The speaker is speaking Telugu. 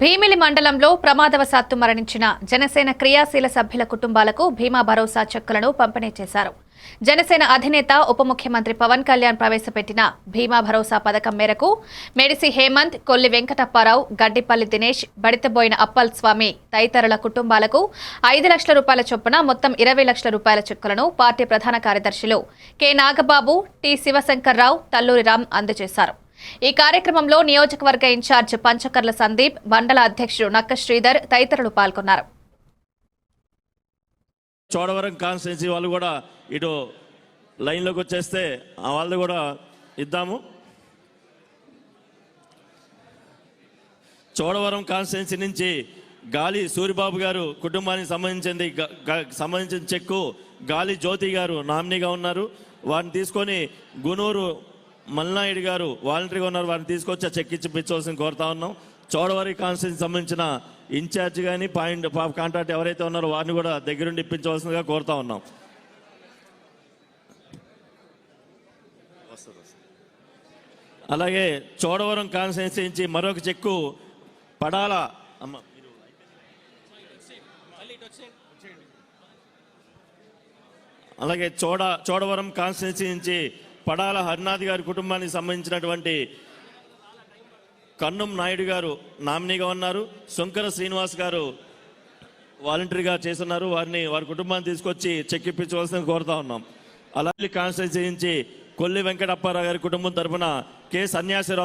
భీమిలి మండలంలో ప్రమాదవశాత్తు మరణించిన జనసేన క్రియాశీల సభ్యుల కుటుంబాలకు భీమా భరోసా చెక్కులను పంపిణీ చేశారు. జనసేన అధినేత ఉప ముఖ్యమంత్రి పవన్ కళ్యాణ్ ప్రవేశపెట్టిన భీమా భరోసా పథకం మేరకు మెడిసి హేమంత్ కొల్లి వెంకటప్పారావు గడ్డిపల్లి దినేష్ బడితబోయిన అప్పల్ స్వామి తదితరుల కుటుంబాలకు ఐదు లక్షల రూపాయల చొప్పున మొత్తం ఇరవై లక్షల రూపాయల చెక్కులను పార్టీ ప్రధాన కార్యదర్శులు కె. నాగబాబు టి. శివశంకర్రావు తల్లూరి రామ్ అందజేశారు. ఈ కార్యక్రమంలో నియోజకవర్గ ఇన్ఛార్జ్ పంచకర్ల సందీప్ మండల అధ్యక్షుడు నక్క శ్రీధర్ తదితరులు పాల్గొన్నారు. చోడవరం కాన్స్టిట్యున్సీ వాళ్ళు కూడా ఇటు లైన్లోకి వచ్చేస్తే వాళ్ళు కూడా ఇద్దాము. చోడవరం కాన్స్టిట్యున్సీ నుంచి గాలి సూరిబాబు గారు కుటుంబానికి సంబంధించింది సంబంధించిన చెక్కు గాలి జ్యోతి గారు నామినీగా ఉన్నారు. వారిని తీసుకొని గునూరు మల్నాయుడు గారు వాలంటరీగా ఉన్నారు. వారిని తీసుకొచ్చి చెక్ ఇచ్చిపించవలసిన కోరుతా ఉన్నాం. చోడవరి కాన్స్టిట్యూన్సీ సంబంధించిన ఇన్ఛార్జ్ కానీ పాయింట్ కాంట్రాక్ట్ ఎవరైతే ఉన్నారో వారిని కూడా దగ్గరుండి ఇప్పించవలసిందిగా కోరుతా ఉన్నాం. అలాగే చోడవరం కాన్స్టిట్యూన్సీ నుంచి మరొక చెక్కు పడాల. అమ్మ మీరు అలాగే చోడ చోడవరం కాన్స్టిట్యూన్సీ నుంచి పడాల హరినాథ్ గారి కుటుంబానికి సంబంధించినటువంటి కన్నం నాయుడు గారు నామినీగా ఉన్నారు. శంకర శ్రీనివాస్ గారు వాలంటరీగా చేస్తున్నారు. వారిని వారి కుటుంబాన్ని తీసుకొచ్చి చెక్ ఇప్పించవలసిన కోరుతా ఉన్నాం. అలాగే కాన్స్టెన్స్ చేయించి కొల్లి వెంకటప్పారావు గారి కుటుంబం తరఫున కె. సన్యాసిరావు